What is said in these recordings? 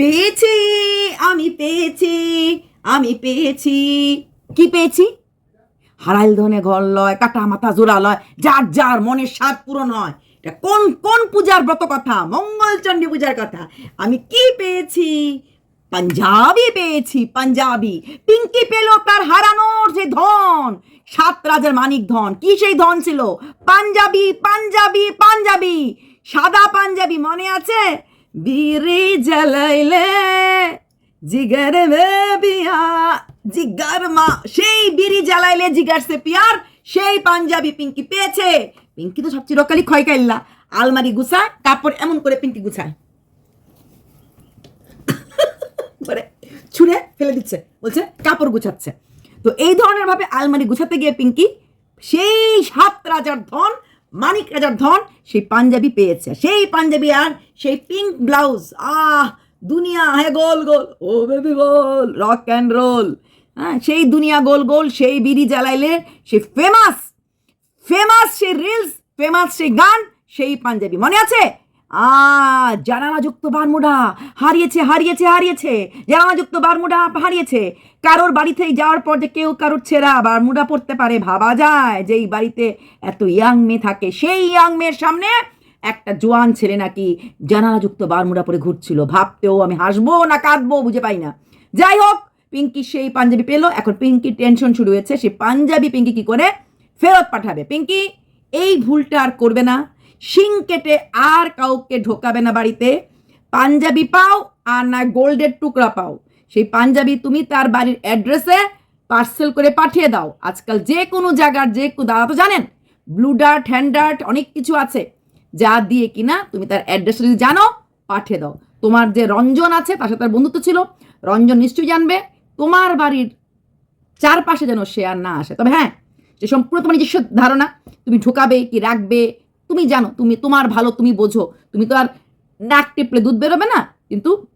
পেয়েছি, আমি পেয়েছি আমি পেয়েছি। কি পেয়েছি? হারাইল ধনে ঘর লয়, কাটা মাথা জোড়া লয়, যার যার মনের স্বাদ পূরণ হয় এটা কোন কোন পূজার ব্রত কথা? মঙ্গলচণ্ডী পূজার কথা। আমি কি পেয়েছি? পাঞ্জাবি পেয়েছি, পাঞ্জাবি। পিঙ্কি পেল তার হারানোর যে ধন। সাত রাজার মানিক ধন। কি সেই ধন ছিল? পাঞ্জাবি পাঞ্জাবি পাঞ্জাবি। সাদা পাঞ্জাবি মনে আছে? বিড়ি জ্বালাইলে জিগার বিয়া জিগার মা সেই বিড়ি জ্বালাইলে জিগার সে পিয়ার সেই পাঞ্জাবি পিঙ্কি পেয়েছে পিঙ্কি তো সব চিরকালই ক্ষয় কাইল্লা আলমারি গুছায় কাপড় এমন করে পিঙ্কি গুছায় করে ছুঁড়ে ফেলে দিচ্ছে বলছে কাপড় গুছাচ্ছে তো এই ধরনের ভাবে আলমারি গুছাতে গিয়ে পিঙ্কি সেই সাত রাজার ধন মানিক রাজার ধন সেই পাঞ্জাবি পেয়েছে। সেই পাঞ্জাবি আর সেই পিঙ্ক ব্লাউজ আহ, দুনিয়া হ্যাঁ গোল গোল, ও বেবি গোল রক অ্যান্ড রোল হ্যাঁ সেই দুনিয়া গোল গোল, সেই বিড়ি জ্বালাইলে সে ফেমাস ফেমাস সে রিলস ফেমাস সে গান, সেই পাঞ্জাবি। মনে আছে? আ, জানালাযুক্ত বারমুডা। হারিয়েছে হারিয়েছে হারিয়েছে। জানালাযুক্ত বারমুডা হারিয়েছে। কারোর বাড়িতে যাওয়ার পর যে কেউ কারোর ছেঁড়া বারমুডা পড়তে পারে, ভাবা যায় যে এই বাড়িতে এত ইয়াং মেয়ে থাকে। সেই ইয়াং মেয়ের সামনে একটা জোয়ান ছেলে নাকি জানালাযুক্ত বারমুডা পরে ঘুরছিল। ভাবতেও আমি হাসবো না কাঁদবো, বুঝে পাই না। যাই হোক, পিঙ্কি সেই পাঞ্জাবি পেল। এখন পিঙ্কির টেনশন শুরু হয়েছে। সেই পাঞ্জাবি পিঙ্কি কি করে? ফেরত পাঠাবে। পিঙ্কি, এই ভুলটা আর করবে না। শিং কেটে আর কাউকে ঢোকাবে না বাড়িতে। পাঞ্জাবি পাও আর না গোল্ডের টুকরা পাও। সেই পাঞ্জাবি তুমি তার বাড়ির অ্যাড্রেসে পার্সেল করে পাঠিয়ে দাও। আজকাল যে কোনো জায়গার যে কোনো দাদা তো জানেন, ব্লু ডার্ট, হ্যান্ড ডার্ট অনেক কিছু আছে। যা দিয়ে কিনা তুমি তার অ্যাড্রেস যদি জানো, পাঠিয়ে দাও। তোমার যে রঞ্জন আছে, তার সাথে তার বন্ধুত্ব ছিল, রঞ্জন নিশ্চয়ই জানবে। তোমার বাড়ির চারপাশে যেন সে আর না আসে। তবে হ্যাঁ যে সম্পূর্ণ তোমার নিজস্ব ধারণা, তুমি ঢোকাবে কি রাখবে তুমি জানো, তুমি তোমার ভালো, তুমি বোঝো। তুমি তো আর নাক টেপলে দুধ বেরোবে না, কিন্তু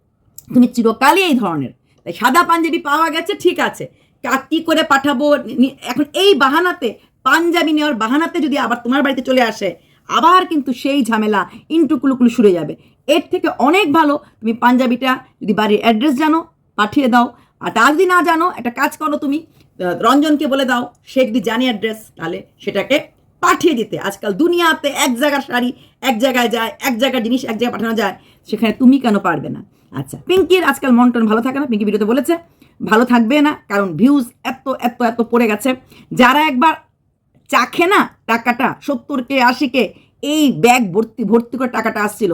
তুমি চিরকালই এই ধরনের। তাই সাদা পাঞ্জাবি পাওয়া গেছে, ঠিক আছে। কা- করে পাঠাবো? এখন এই বাহানাতে, পাঞ্জাবি নেওয়ার বাহানাতে যদি আবার তোমার বাড়িতে চলে আসে, আবার কিন্তু সেই ঝামেলা ইন্টু কুলুকুলু শুরু যাবে। এর থেকে অনেক ভালো, তুমি পাঞ্জাবিটা যদি বাড়ির অ্যাড্রেস জানো, পাঠিয়ে দাও। আর তা যদি না জানো, একটা কাজ করো তুমি রঞ্জনকে বলে দাও, সে যদি জানি অ্যাড্রেস, তাহলে সেটাকে পাঠিয়ে দিতে। আজকাল দুনিয়াতে এক জায়গার শাড়ি, এক জায়গায় যায়, এক জায়গার জিনিস, এক জায়গায় পাঠানো যায়, সেখানে তুমি কেন পারবে না? আচ্ছা পিঙ্কির আজকাল মন টন ভালো থাকে না, পিঙ্কি ভিডিওতে বলেছে, ভালো থাকবে না, কারণ ভিউজ এত এত এত পড়ে গেছে। যারা একবার চাখে না টাকাটা সত্তর কে আশি কে এই ব্যাগ ভর্তি ভর্তি করে টাকাটা আসছিল,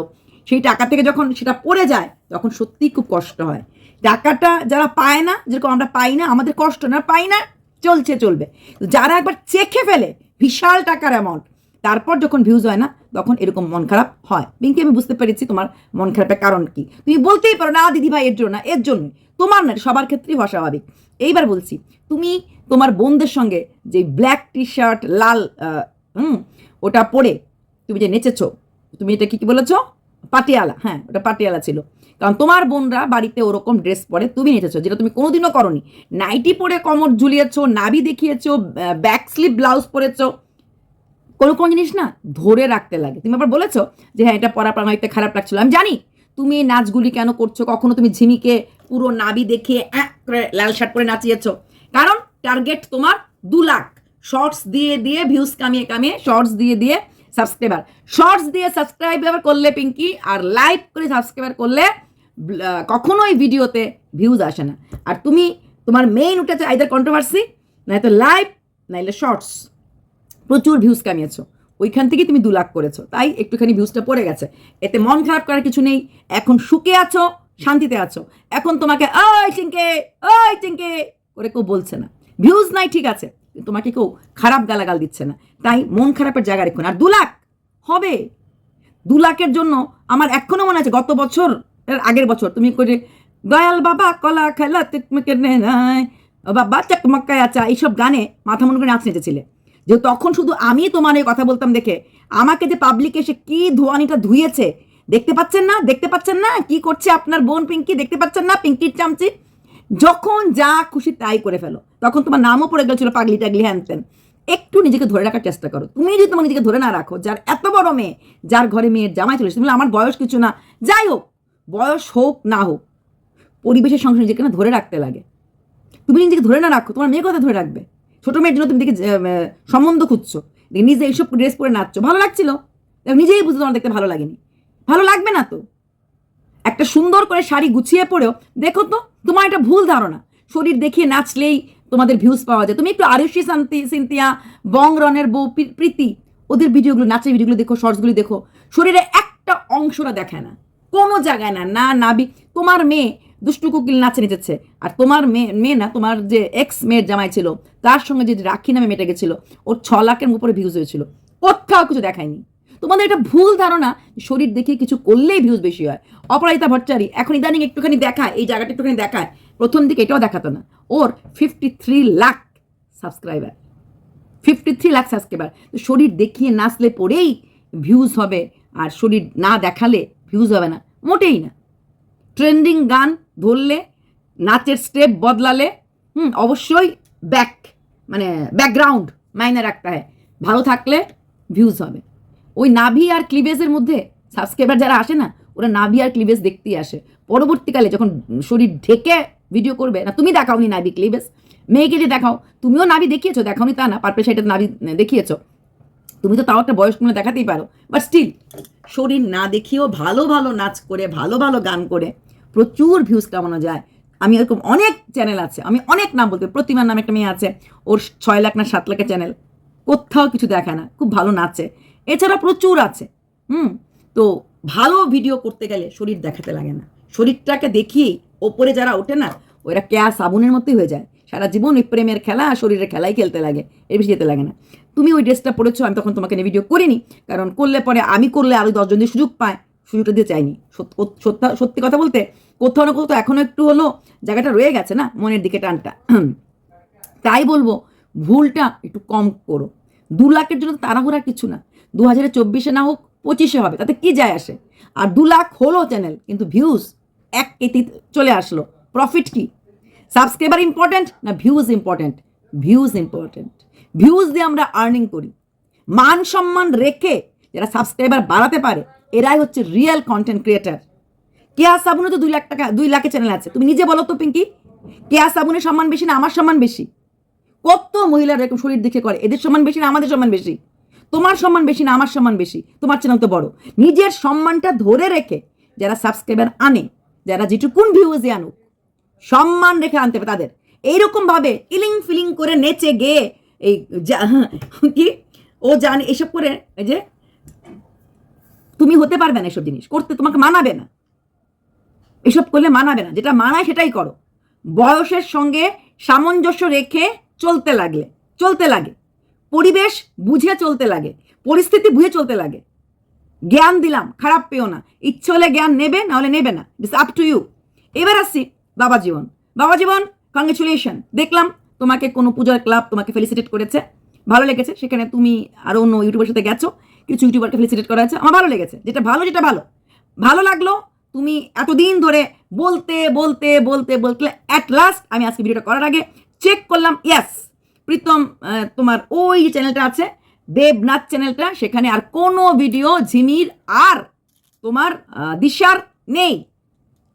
সেই টাকা থেকে যখন সেটা পড়ে যায়, তখন সত্যিই খুব কষ্ট হয়। টাকাটা যারা পায় না, যেরকম আমরা পাই না, আমাদের কষ্ট না, পাই না, চলছে, চলবে। যারা একবার চেখে ফেলে বিশাল টাকার অ্যামাউন্ট তারপর যখন ভিউজ হয় না, তখন এরকম মন খারাপ হয়। পিঙ্কি আমি বুঝতে পেরেছি তোমার মন খারাপের কারণ কি। তুমি বলতেই পারো, না দিদি ভাই, এর জন্য না, এর জন্য তোমার না, সবার ক্ষেত্রেই হওয়া স্বাভাবিক। এইবার বলছি, তুমি তোমার বোনদের সঙ্গে যে ব্ল্যাক টি শার্ট লাল হুম, ওটা পরে তুমি যে নেচেছো, তুমি এটা কি কি বলেছ? পাটিয়ালা হ্যাঁ ওটা পাটিয়ালা ছিল। কারণ তোমার বোনরা বাড়িতে ওরকম ড্রেস পরে তুমি নেচেছো, যেটা তুমি কোনোদিনও করনি। নাইটি পরে কমর ঝুলিয়েছো, নাভি দেখিয়েছো ব্যাক স্লিপ ব্লাউজ পরেছো, কোনো কোনো জিনিস না ধরে রাখতে লাগে। তুমি আবার বলেছ যে হ্যাঁ এটা পরা পরা একটা খারাপ লাগছিল। আমি জানি তুমি এই নাচগুলি কেন করছ, কখনো তুমি ঝিমিকে পুরো নাবি দেখে অ্যাঁ করে লাল শার্ট পরে নাচিয়েছো। কারণ টার্গেট তোমার দু লাখ। শর্টস দিয়ে দিয়ে ভিউজ কামিয়ে কামিয়ে শর্টস দিয়ে দিয়ে সাবস্ক্রাইবার শর্টস দিয়ে সাবস্ক্রাইবার করলে পিঙ্কি, আর লাইভ করে সাবস্ক্রাইবার করলে কখনোই ভিডিওতে ভিউজ আসে না। আর তুমি তোমার মেইন উঠেছে আইদার কন্ট্রোভার্সি নয়তো লাইভ নাইলে শর্টস প্রচুর ভিউজ কামিয়েছো। ওইখান থেকে তুমি দু লাখ করেছ। তাই একটুখানি ভিউজটা পড়ে গেছে। এতে মন খারাপ করার কিছু নেই। এখন সুখে আছো, শান্তিতে আছো। এখন তোমাকে, ওই চিঙ্কে ওই চিঙ্কে করে কেউ বলছে না। ভিউজ নাই, ঠিক আছে। তোমাকে কেউ খারাপ গালাগাল দিচ্ছে না। তাই মন খারাপের জায়গা রেখুন আর দু লাখ হবে। দু লাখের জন্য আমার এখনও মনে আছে গত বছর এর আগের বছর তুমি করে দয়াল বাবা কলা খেলা তিকমিকে নে নাই বাবা চকমকায় আচা এইসব গানে মাথা মনে করে নাচ নেচেছিলে যে তখন শুধু আমি তোমার এই কথা বলতাম দেখে, আমাকে যে পাবলিক এসে কি ধোয়ানিটা ধুয়েছে দেখতে পাচ্ছেন না? দেখতে পাচ্ছেন না? কি করছে আপনার বোন পিঙ্কি? দেখতে পাচ্ছেন না? পিঙ্কির চামচি? যখন যা খুশি তাই করে ফেলো। তখন তোমার নামও পড়ে গেছিল পাগলি টাগলি হ্যান ত্যান। একটু নিজেকে ধরে রাখার চেষ্টা করো। তুমি যদি তোমার নিজেকে ধরে না রাখো, যার এত বড় মেয়ে, যার ঘরে মেয়ের জামাই চলেছে, তুমি আমার বয়স কিছু না। যাই হোক বয়স হোক না হোক, পরিবেশের সঙ্গে নিজেকে না ধরে রাখতে লাগে। তুমি নিজেকে ধরে না রাখো, তোমার মেয়ে কথা ধরে রাখবে। ছোট মেয়ের জন্য তুমি দেখে সম্বন্ধ খুঁজছো। নিজে এইসব ড্রেস পরে নাচছো। ভালো লাগছিল? নিজেই বুঝতে তোমার দেখতে ভালো লাগেনি। ভালো লাগবে না তো? একটা সুন্দর করে শাড়ি গুছিয়ে পরেও, দেখো তো, তোমার একটা ভুল ধারণা। শরীর দেখিয়ে নাচলেই তোমাদের ভিউজ পাওয়া যায়। তুমি একটু আরুষি শান্তি সিন্তিয়া বং রনের বউ প্রীতি, ওদের ভিডিওগুলো নাচের ভিডিওগুলো দেখো শর্টসগুলো দেখো, শরীরে একটা অংশটা দেখায় না। কোনো জায়গায় না না নাবি, তোমার মেয়ে দুষ্টু কুকিল নাচে নেচেছে। আর তোমার মেয়ে মেয়ে না, তোমার যে এক্স মেয়ের জামাই ছিল, তার সঙ্গে যে রাখি নামে মেটে গেছিল, ওর ছ লাখের উপরে ভিউজ হয়েছিল। কোথাও কিছু দেখায়নি। তোমাদের এটা ভুল ধারণা, শরীর দেখে কিছু করলেই ভিউজ বেশি হয়। অপরাজিতা ভট্টাচারী, এখন ইদানিং একটুখানি দেখায়, এই জায়গাটা একটুখানি দেখায়। প্রথম দিকে এটাও দেখাতো না। ওর fifty three lakh subscriber fifty three lakh subscriber তো শরীর দেখিয়ে নাচলে পরেই ভিউজ হবে। আর শরীর না দেখালে ভিউজ হবে না। মোটেই না। ট্রেন্ডিং গান ধরলে, নাচের স্টেপ বদলালে, হুম, অবশ্যই ব্যাক মানে ব্যাকগ্রাউন্ড মাইনে রাখতে হয়। ভালো থাকলে ভিউজ হবে। ওই নাভি আর ক্লিভেজের মধ্যে সাবস্ক্রাইবার যারা আসে না, ওরা নাভি আর ক্লিভেজ দেখতেই আসে। পরবর্তীকালে যখন শরীর ঢেকে ভিডিও করবে, না, তুমি দেখাওনি নাভি ক্লিভেজ মেয়েকে যে দেখাও, তুমিও নাভি দেখিয়েছো, দেখাওনি তা না পার্পেল সাইডে নাভি, দেখিয়েছো। তুমি তো তাও একটা বয়স কোনো দেখাতেই পারো। বাট স্টিল শরীর না দেখিয়েও ভালো ভালো নাচ করে, ভালো ভালো গান করে প্রচুর ভিউজ কামানো যায়। আমি এরকম অনেক চ্যানেল আছে, আমি অনেক নাম বলতে পারি। প্রতিমার নামে একটা মেয়ে আছে, ওর ছয় লাখ না সাত লাখের চ্যানেল কোথাও কিছু দেখায় না, খুব ভালো নাচে। এছাড়া প্রচুর আছে, হুম? তো ভালো ভিডিও করতে গেলে শরীর দেখাতে লাগে না। শরীরটাকে দেখিয়েই ওপরে যারা ওঠে না, ওরা কেয়া সাবুনের মতোই হয়ে যায়। সারা জীবন ওই প্রেমের খেলা আর শরীরের খেলাই খেলতে লাগে, এর বেশি যেতে লাগে না। তুমি ওই ড্রেসটা পরেছো, আমি তখন তোমাকে নিয়ে ভিডিও করিনি, কারণ করলে পরে আমি করলে আরও দশজন দিয়ে সুযোগ পায়, সুযোগটা দিয়ে চাইনি। সত- ও- সত্যি কথা বলতে, কোথাও না কোথাও এখনও একটু হলো, জায়গাটা রয়ে গেছে না, মনের দিকে টানটা। তাই বলব, ভুলটা একটু কম করো। দু লাখের জন্য তাড়াহুড়া কিছু না। দু হাজারে চব্বিশে না হোক, পঁচিশে হবে, তাতে কি যায় আসে? আর দু লাখ হলো চ্যানেল কিন্তু ভিউজ এক কেতি চলে আসলো। প্রফিট কি? সাবস্ক্রাইবার ইম্পর্ট্যান্ট না views important views important views দিয়ে আমরা আর্নিং করি। মান সম্মান রেখে যারা সাবস্ক্রাইবার বাড়াতে পারে, এরাই হচ্ছে রিয়েল কন্টেন্ট ক্রিয়েটার কেয়া সাবুনে তো দুই লাখ টাকা, দুই লাখের চ্যানেল আছে। তুমি নিজে বলো তো, পিঙ্কি। কেয়া সাবুনের সম্মান বেশি না আমার সম্মান বেশি? কত মহিলারা এরকম শরীর দেখে করে, এদের সম্মান বেশি না আমাদের সম্মান বেশি? তোমার সম্মান বেশি না আমার সম্মান বেশি? তোমার চ্যানেল তো বড়। নিজের সম্মানটা ধরে রেখে যারা সাবস্ক্রাইবার আনে, যারা যেটুকুন ভিউজে আনুক সম্মান রেখে আনতে হবে তাদের। এইরকম ভাবে ইলিং ফিলিং করে নেচে গেয়ে এই কি? ও জানে, এসব করে, এই যে, তুমি হতে পারবে না এসব জিনিস, করতে তোমাকে মানাবে না। এসব করলে মানাবে না, যেটা মানায় সেটাই করো। বয়সের সঙ্গে সামঞ্জস্য রেখে চলতে লাগলে, চলতে লাগে। পরিবেশ বুঝে চলতে লাগে, পরিস্থিতি বুঝে চলতে লাগে। জ্ঞান দিলাম, খারাপ পেও না। ইচ্ছে হলে জ্ঞান নেবে, না হলে নেবে না। ইটস আপ টু ইউ এবার আসছি বাবা জীবন। বাবা জীবন কংগ্রেচুলেশন দেখলাম তোমাকে কোনো পূজার ক্লাব তোমাকে ফেলিসিটেট করেছে। ভালো লেগেছে, সেখানে তুমি আরও অন্য ইউটিউবের সাথে গেছো, কিছু ইউটিউবারকে ফেলিসিটেট করা হয়েছে। আমার ভালো লেগেছে, যেটা ভালো যেটা ভালো। ভালো লাগল, তুমি এতদিন ধরে বলতে বলতে বলতে বলতে অ্যাট লাস্ট আমি আজকে ভিডিওটা করার আগে চেক করলাম ইয়াস প্রীতম তোমার ওই চ্যানেলটা আছে, দেবনাথ চ্যানেলটা সেখানে আর কোনো ভিডিও ঝিমির আর তোমার দিশার নেই।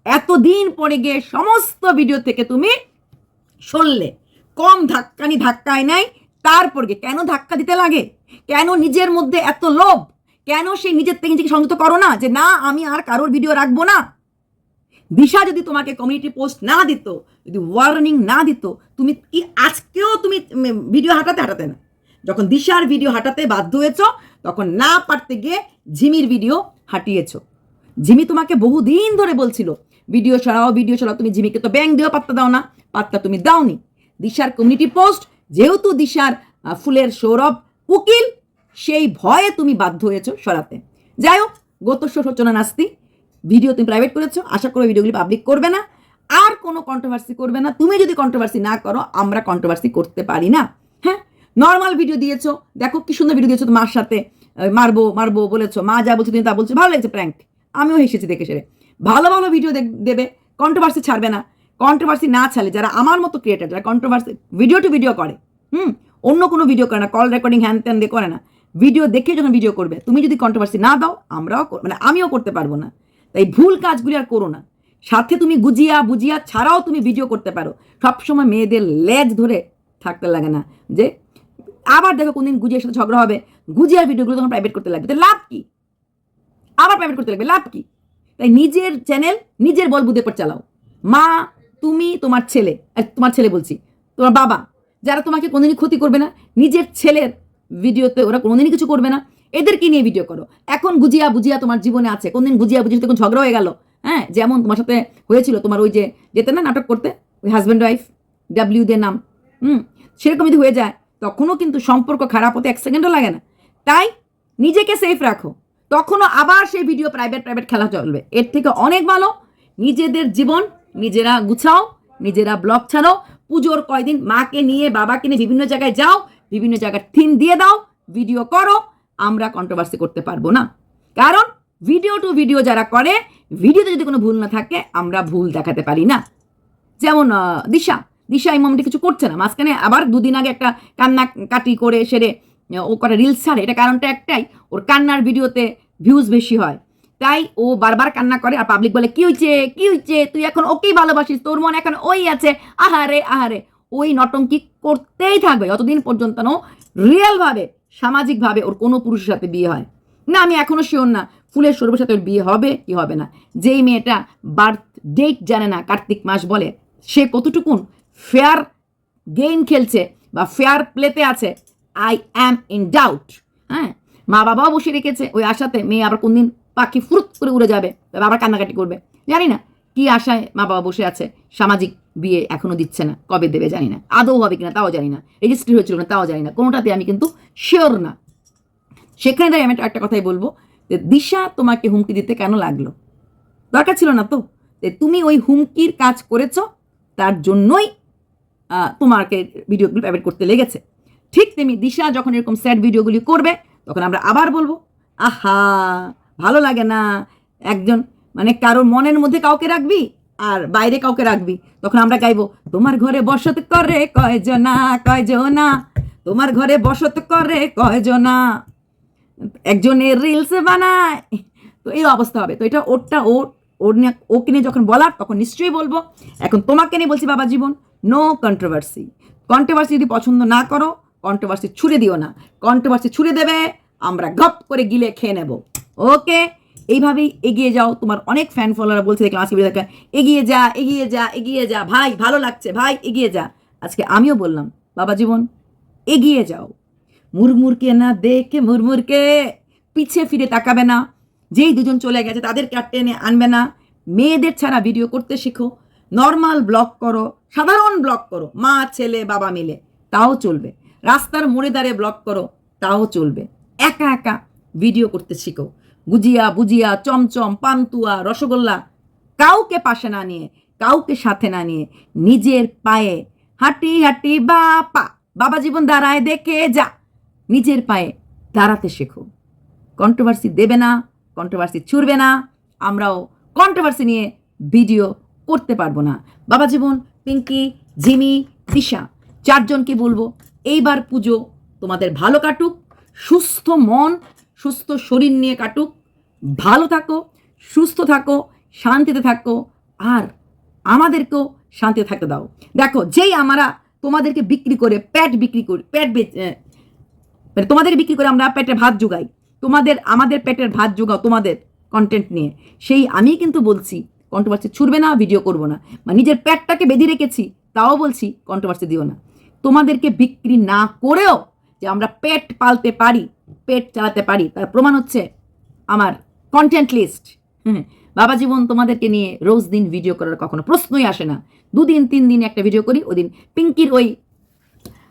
এতদিন পরে গিয়ে সমস্ত ভিডিও থেকে তুমি সরলে। কম ধাক্কানি ধাক্কায় নাই, তারপর গিয়ে কেন ধাক্কা দিতে লাগে? কেন নিজের মধ্যে এত লোভ? কেন সে নিজের থেকে নিজেকে সংযত করো না? যে না, আমি আর কারোর ভিডিও রাখব না? দিশা যদি তোমাকে কমিউনিটি পোস্ট না দিত, যদি ওয়ার্নিং না দিত, তুমি কি আজকেও তুমি ভিডিও হাঁটাতে হাঁটাতে না? যখন দিশার ভিডিও হাঁটাতে বাধ্য হয়েছ, তখন না পারতে গিয়ে ঝিমির ভিডিও হাঁটিয়েছ। ঝিমি তোমাকে বহুদিন ধরে বলছিল ভিডিও ছড়াও ভিডিও ছড়াও তুমি ঝিমিকে তো ব্যাংক দিয়েও পাত্তা দাও না, পাত্তা তুমি দাওনি। দিশার কমিউনিটি পোস্ট যেহেতু দিশার ফুলের সৌরভ উকিল, সেই ভয়ে তুমি বাধ্য হয়েছ সরাতে। যাই হোক, গত সূচনা নাস্তি, ভিডিও তুমি প্রাইভেট করেছ, আশা করি ভিডিওগুলি পাবলিক করবে না। আর কোনো কন্ট্রোভার্সি করবে না। তুমি যদি কন্ট্রোভার্সি না করো, আমরা কন্ট্রোভার্সি করতে পারি না। হ্যাঁ? নর্মাল ভিডিও দিয়েছ, দেখো কি সুন্দর ভিডিও দিয়েছ মার সাথে। মারবো মারবো বলেছ, মা যা বলছে তুমি তা বলছো, ভালো লেগেছে প্র্যাঙ্ক আমিও হেসেছি দেখে সেরে। ভালো ভালো ভিডিও দেবে কন্ট্রোভার্সি ছাড়বে না। কন্ট্রোভার্সি না ছাড়লে, যারা আমার মতো ক্রিয়েটার যারা কন্ট্রোভার্সি ভিডিও টু ভিডিও করে, হুম, অন্য কোনো ভিডিও করে না কল রেকর্ডিং হ্যান ত্যান দিয়ে করে না। ভিডিও দেখে যখন ভিডিও করবে, তুমি যদি কন্ট্রোভার্সি না দাও, আমরাও মানে আমিও করতে পারব না। তাই ভুল কাজগুলি আর করো না। সাথে তুমি গুজিয়া, বুজিয়া ছাড়াও তুমি ভিডিও করতে পারো। সবসময় মেয়েদের লেজ ধরে থাকতে লাগে না। যে, আবার দেখো কোনদিন গুজিয়ার সাথে ঝগড়া হবে, গুজিয়ার ভিডিওগুলো তখন প্রাইভেট করতে লাগবে। তো লাভ কি? আবার প্রাইভেট করতে লাগবে, লাভ কি? তাই নিজের চ্যানেল নিজের বল বুদ্ধের পর চালাও। মা, তুমি, তোমার ছেলে তোমার ছেলে বলছি, তোমার বাবা, যারা তোমাকে কোনোদিনই ক্ষতি করবে না, নিজের ছেলের ভিডিওতে ওরা কোনোদিনই কিছু করবে না, এদেরকে নিয়ে ভিডিও করো। এখন গুজিয়া বুঝিয়া তোমার জীবনে আছে, কোনদিন গুজিয়া বুজিয়া তখন ঝগড়া হয়ে গেল। হ্যাঁ যেমন তোমার সাথে হয়েছিল তোমার ওই যে, যেতে না নাটক করতে, ওই হাজব্যান্ড ওয়াইফ ডাব্লিউ দের নাম, হুম, সেরকম যদি হয়ে যায়, তখনও কিন্তু সম্পর্ক খারাপ হতে এক সেকেন্ডও লাগে না। তাই নিজেকে সেফ রাখো। তখনও আবার সেই ভিডিও প্রাইভেট প্রাইভেট খেলা চলবে। এর থেকে অনেক ভালো, নিজেদের জীবন নিজেরা গুছাও, নিজেরা ব্লগ ছাড়ো। পুজোর কয়দিন মাকে নিয়ে, বাবাকে নিয়ে বিভিন্ন জায়গায় যাও, বিভিন্ন জায়গায় থিম দিয়ে দাও ভিডিও করো, আমরা কন্ট্রোভার্সি করতে পারব না। কারণ ভিডিও টু ভিডিও যারা করে ভিডিওতে যদি কোনো ভুল না থাকে, আমরা ভুল দেখাতে পারি না। যেমন দিশা। দিশা এই মোমেন্টে কিছু করছে না। মাঝখানে আবার দুদিন আগে একটা কান্না কাটি করে সেরে ও করে রিলস ছাড়ে, এটা কারণটা একটাই, ওর কান্নার ভিডিওতে ভিউজ বেশি হয়। তাই ও বারবার কান্না করে আর পাবলিক বলে, কি হয়েছে কি হয়েছে তুই এখন ওকেই ভালোবাসিস? তোর মন এখন ওই আছে। আহারে আহারে। ওই নটঙ্কি করতেই থাকবে, যতদিন পর্যন্ত না রিয়েলভাবে সামাজিকভাবে ওর কোনো পুরুষের সাথে বিয়ে হয়। না, আমি এখনও শিওর না, ফুলের সৌরভের সাথে ওর বিয়ে হবে কি হবে না। যেই মেয়েটা বার্থ ডেট জানে না, কার্তিক মাস বলে, সে কতটুকুন ফেয়ার গেম খেলছে বা ফেয়ার প্লেতে আছে আই অ্যাম ইন ডাউট হ্যাঁ? মা বাবাও বসে রেখেছে ওই আশাতে। মেয়ে আবার কোনদিন পাখি ফুরুত করে উড়ে যাবে আবার কান্নাকাটি করবে। জানি না কি আশায় মা বাবা বসে আছে। সামাজিক বিয়ে এখনও দিচ্ছে না। কবে দেবে জানি না। আদৌ হবে কিনা তাও জানি না। রেজিস্ট্রি হয়েছিল না তাও জানি না। কোনোটাতে আমি কিন্তু শিওর না। সেখানে তাই আমি একটা- কথাই বলব যে, দিশা তোমাকে হুমকি দিতে কেন লাগল? দরকার ছিল না তো? তুমি ওই হুমকির কাজ করেছ, তার জন্যই তোমাকে ভিডিওগুলো প্রাইভেট করতে লেগেছে। ঠিক তেমনি দিশা যখন এরকম স্যাড ভিডিওগুলি করবে, তখন আমরা আবার বলব, আহা, ভালো লাগে না। একজন মানে কারোর মনের মধ্যে কাউকে রাখবি আর বাইরে কাউকে রাখবি। তখন আমরা গাইবো, তোমার ঘরে বসত করে কয়জনা কয়জনা? তোমার ঘরে বসত করে কয়জনা? একজনের রিলস বানায়। তো এই অবস্থা হবে। তো এটা ওরটা ওর ওর নিয়ে, ওকে নিয়ে যখন বলার, তখন নিশ্চয়ই বলব, এখন তোমাকে নিয়ে বলছি বাবা জীবন নো কন্ট্রোভার্সি কন্ট্রোভার্সি যদি পছন্দ না করো কন্ট্রোভার্সি ছুড়ে দিও না। কন্ট্রোভার্সি ছুড়ে দেবে, আমরা গপ করে গিলে খেয়ে নেব। ওকে এইভাবেই এগিয়ে যাও। তোমার অনেক ফ্যান ফলোয়ার বলছে, দেখলাম আজকে দেখা এগিয়ে যা এগিয়ে যা এগিয়ে যা। ভাই, ভালো লাগছে। ভাই, এগিয়ে যা। আজকে আমিও বললাম, বাবা জীবন, এগিয়ে যাও। মুরমুরকে না দেখে মুরমুরকে পিছে ফিরে তাকাবে না। যেই দুজন চলে গেছে তাদের আর টেনে আনবে না। মেয়েদের ছাড়া ভিডিও করতে শেখো। নর্মাল ব্লগ করো। সাধারণ ব্লগ করো। মা, ছেলে, বাবা মিলে। তাও চলবে। রাস্তার মোড়ে দাঁড়িয়ে ব্লগ করো, তাও চলবে। একা একা ভিডিও করতে শিখো। গুজিয়া, বুজিয়া, চমচম, পান্তুয়া, রসগোল্লা কাউকে পাশে না নিয়ে, কাউকে সাথে না নিয়ে, নিজের পায়ে হাঁটি হাঁটি বাপা, বাবা জীবন দাঁড়ায় দেখে যা। নিজের পায়ে দাঁড়াতে শেখো। কন্ট্রোভার্সি দেবে না কন্ট্রোভার্সি ছুড়বে না, আমরাও কন্ট্রোভার্সি নিয়ে ভিডিও করতে পারব না। বাবা জীবন, পিঙ্কি, জিমি, দিশা, চারজনকে বলব এইবার পুজো তোমাদের ভালো কাটুক, সুস্থ মন, সুস্থ শরীর নিয়ে কাটুক, ভালো থাকো, সুস্থ থাকো, শান্তিতে থাকো, আর আমাদেরকেও শান্তিতে থাকতে দাও। দেখো, যেই আমরা তোমাদেরকে বিক্রি করে প্যাট বিক্রি করি প্যাট মানে তোমাদের বিক্রি করে আমরা পেটে ভাত জোগাই তোমাদের, আমাদের পেটের ভাত জোগাও তোমাদের কন্টেন্ট নিয়ে। সেই আমি কিন্তু বলছি কন্ট্রোভার্সি ছুটবে না ভিডিও করব না। মানে নিজের পেটটাকে বেঁধে রেখেছি, তাও বলছি কন্ট্রোভার্সি দিও না। তোমাদেরকে বিক্রি না করেও যে আমরা পেট পালতে পারি, পেট চালাতে পারি, তার প্রমাণ হচ্ছে আমার কন্টেন্ট লিস্ট বাবা জীবন তোমাদেরকে নিয়ে রোজ দিন ভিডিও করার কখনো প্রশ্নই আসে না। দুদিন, তিন দিন একটা ভিডিও করি, ওদিন পিঙ্কির ওই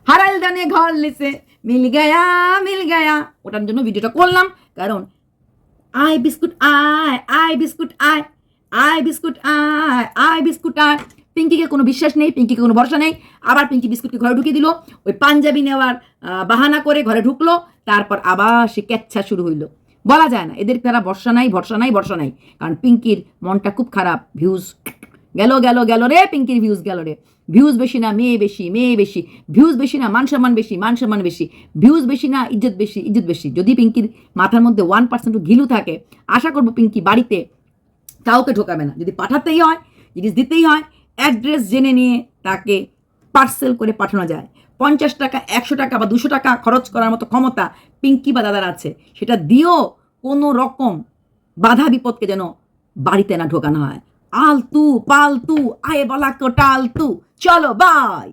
হারাল দানে ঘর লিসে মিল গায়া মিল গায়া। ওটার জন্য ভিডিওটা করলাম, কারণ আয় বিস্কুট আয় আয় বিস্কুট আয় আয় বিস্কুট আয় আয় বিস্কুট আয়। পিঙ্কিকে কোনো বিশ্বাস নেই, পিঙ্কিকে কোনো ভরসা নেই। আবার পিঙ্কি বিস্কুটকে ঘরে ঢুকিয়ে দিল, ওই পাঞ্জাবি নেওয়ার বাহানা করে ঘরে ঢুকলো, তারপর আবার সে ক্যাচ্ছা শুরু হইল। বলা যায় না, এদের তারা ভরসা নাই ভরসা নাই ভরসা নাই। কারণ পিঙ্কির মনটা খুব খারাপ ভিউজ গেল গেল গেল রে, পিঙ্কির ভিউজ গেল রে। ভিউজ বেশি না, মেয়ে বেশি মেয়ে বেশি। ভিউজ বেশি না, মান সম্মান বেশি, মান সম্মান বেশি। ভিউজ বেশি না, ইজ্জত বেশি ইজ্জত বেশি। যদি পিঙ্কির মাথার মধ্যে ওয়ান পার্সেন্ট ঘিলু থাকে, আশা করব পিঙ্কি বাড়িতে কাউকে ঢোকাবে না। যদি পাঠাতেই হয়, জিনিস দিতেই হয় অ্যাড্রেস জেনে নিয়ে তাকে পার্সেল করে পাঠানো যায়। পঞ্চাশ টাকা, একশো টাকা বা দুশো টাকা খরচ করার মতো ক্ষমতা পিঙ্কি বা দাদার আছে। সেটা দিয়েও কোনো রকম বাধা বিপদকে যেন বাড়িতে না ঢোকানো হয়। আলতু, পালতু, আয়ে বলা টালতু। চলো বাই